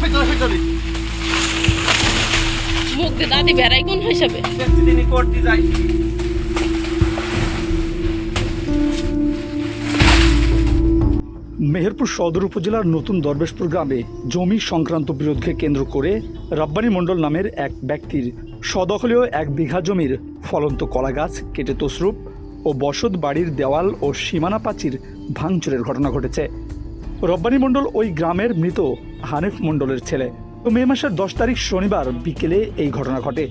ফেটে ফেটে মুখ দিয়ে দাদি বেড়াই কোন হিসাবে? করতে যাই। মেহেরপুর সদর উপজেলার নতুন দরবেশপুর গ্রামে জমি সংক্রান্ত বিরোধকে কেন্দ্র করে রব্বানী মণ্ডল নামের এক ব্যক্তির সদখলীয় এক বিঘা জমির ফলন্ত কলা গাছ কেটে তসরূপ ও বসত বাড়ির দেওয়াল ও সীমানা প্রাচীর ভাঙচুরের ঘটনা ঘটেছে। রব্বানী মণ্ডল ওই গ্রামের মৃত হানিফ মণ্ডলের ছেলে। তো মে মাসের দশ তারিখ শনিবার বিকেলে এই ঘটনা ঘটে।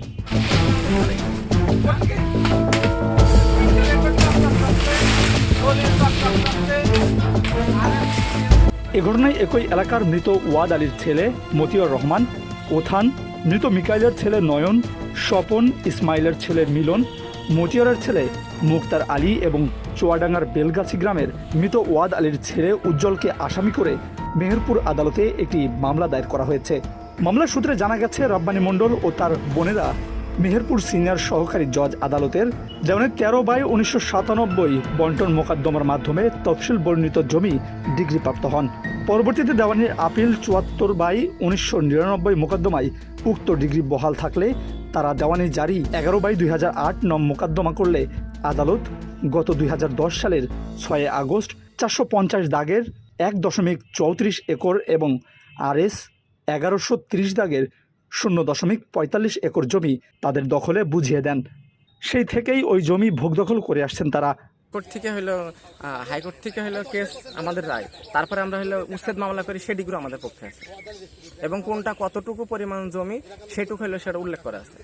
এ ঘটনায় একই এলাকার মৃত ওয়াদ আলীর ছেলে মতিউর রহমান, ওথান, মৃত মিকাইলের ছেলে নয়ন, স্বপন, ইসমাইলের ছেলে মিলন মতিয়রের ছেলে মুক্তার আলী এবং চুয়াডাঙ্গার বেলগাছি গ্রামের মৃত ওয়াদ আলীর ছেলে উজ্জ্বলকে আসামি করে মেহেরপুর আদালতে একটি মামলা দায়ের করা হয়েছে। মামলার সূত্রে জানা গেছে, রব্বানী মণ্ডল ও তার বোনেরা মেহেরপুর সিনিয়র সহকারী জজ আদালতের যেমন তেরো বাই উনিশশো সাতানব্বই বন্টন মোকদ্দমার মাধ্যমে তফসিল বর্ণিত জমি ডিগ্রিপ্রাপ্ত হন। পরবর্তীতে দেওয়ানির আপিল চুয়াত্তর বাই উনিশশো নিরানব্বই মোকদ্দমায় উক্ত ডিগ্রি বহাল থাকলে তারা দেওয়ানি জারি এগারো বাই দুই হাজার আট নম মোকদ্দমা করলে আদালত গত দুই হাজার দশ সালের ছয় আগস্ট চারশো পঞ্চাশ দাগের এক দশমিক চৌত্রিশ একর এবং আর এস এগারোশো দাগের শূন্য দশমিক পঁয়তাল্লিশ একর জমি তাদের দখলে বুঝিয়ে দেন। সেই থেকেই ওই জমি ভোগদখল করে আসছেন তারা। কোর্ট থেকে হলো হাইকোর্ট থেকে হলো কেস আমাদের রায়। তারপরে আমরা হলো উচ্ছেদ মামলা করি সেটিগুলো আমাদের পক্ষে আছে। এবং কোনটা কতটুকু পরিমাণ জমি, সেটুকু হলো সেটা উল্লেখ করা আছে।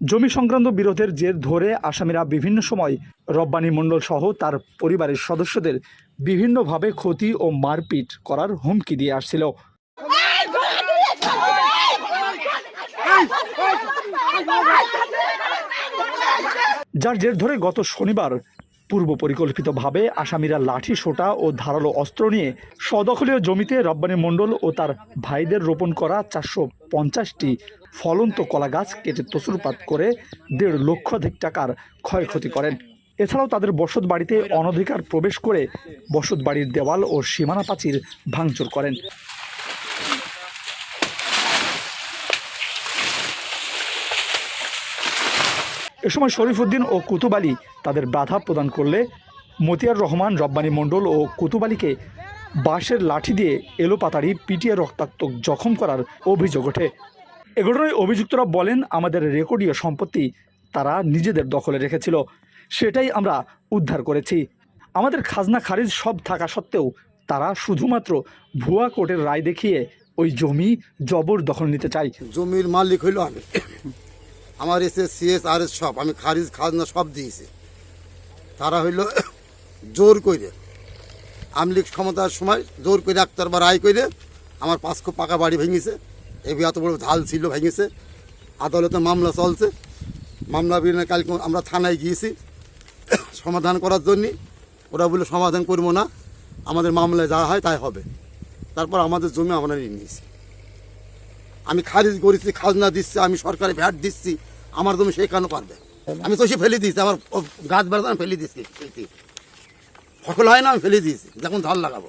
জমি সংক্রান্ত বিরোধের জের ধরে আসামিরা বিভিন্ন সময় রব্বানি মণ্ডল সহ তার পরিবারের সদস্যদের বিভিন্নভাবে ক্ষতি ও মারপিট করার হুমকি দিয়ে আসছিল। যার জের ধরে গত শনিবার পূর্ব পরিকল্পিতভাবে আসামিরা লাঠি, সোটা ও ধারালো অস্ত্র নিয়ে সদখলীয় জমিতে রব্বানি মণ্ডল ও তার ভাইদের রোপণ করা চারশো পঞ্চাশটি ফলন্ত কলা গাছ কেটে তসুরপাত করে দেড় লক্ষাধিক টাকার ক্ষয়ক্ষতি করেন। এছাড়াও তাদের বসত বাড়িতে অনধিকার প্রবেশ করে বসত বাড়ির দেওয়াল ও সীমানা প্রাচীর ভাঙচুর করেন। এ সময় শরীফউদ্দিন ও কুতুব আলী তাদের বাধা প্রদান করলে মতিয়ার রহমান, রব্বানী মণ্ডল ও কুতুব আলীকে বাঁশের লাঠি দিয়ে এলোপাতাড়ি পিটিয়ে রক্তাক্ত জখম করার অভিযোগ ওঠে। এ ঘটনায় অভিযুক্তরা বলেন, আমাদের রেকর্ডীয় সম্পত্তি তারা নিজেদের দখলে রেখেছিল। সেটাই আমরা উদ্ধার করেছি। আমাদের খাজনা খারিজ সব থাকা সত্ত্বেও তারা শুধুমাত্র ভুয়া কোর্টের রায় দেখিয়ে ওই জমি জবর দখল নিতে চায়। জমির মালিক হইল আমি। আমার এসে সিএস আর এস সব, আমি খারিজ, খাজনা সব দিয়েছি। তারা হইল জোর করে আমলিক ক্ষমতার সময় জোর করে একটার বা রায় করে আমার পাঁচশো পাকা বাড়ি ভেঙেছে। এই এত বড় ঢাল ছিল, ভেঙেছে। আদালতে মামলা চলছে। মামলা বিনে কালকে আমরা থানায় গিয়েছি। সমাধান করার জন্যে। ওরা বলে সমাধান করব না। আমাদের মামলায় যা হয় তাই হবে। তারপর আমাদের জমি আমরা নিয়ে নিয়েছি। আমি খারিজ করেছি, খাজনা দিচ্ছি, আমি সরকারি ভ্যাট দিচ্ছি, আমার জমি সেই কেন পারবে? আমি তো সে ফেলে দিয়েছি, আমার গাছ বেড়াতে আমি ফেলে দিচ্ছি ফসল হয় না, আমি ফেলে দিয়েছি, যখন ধান লাগাবো।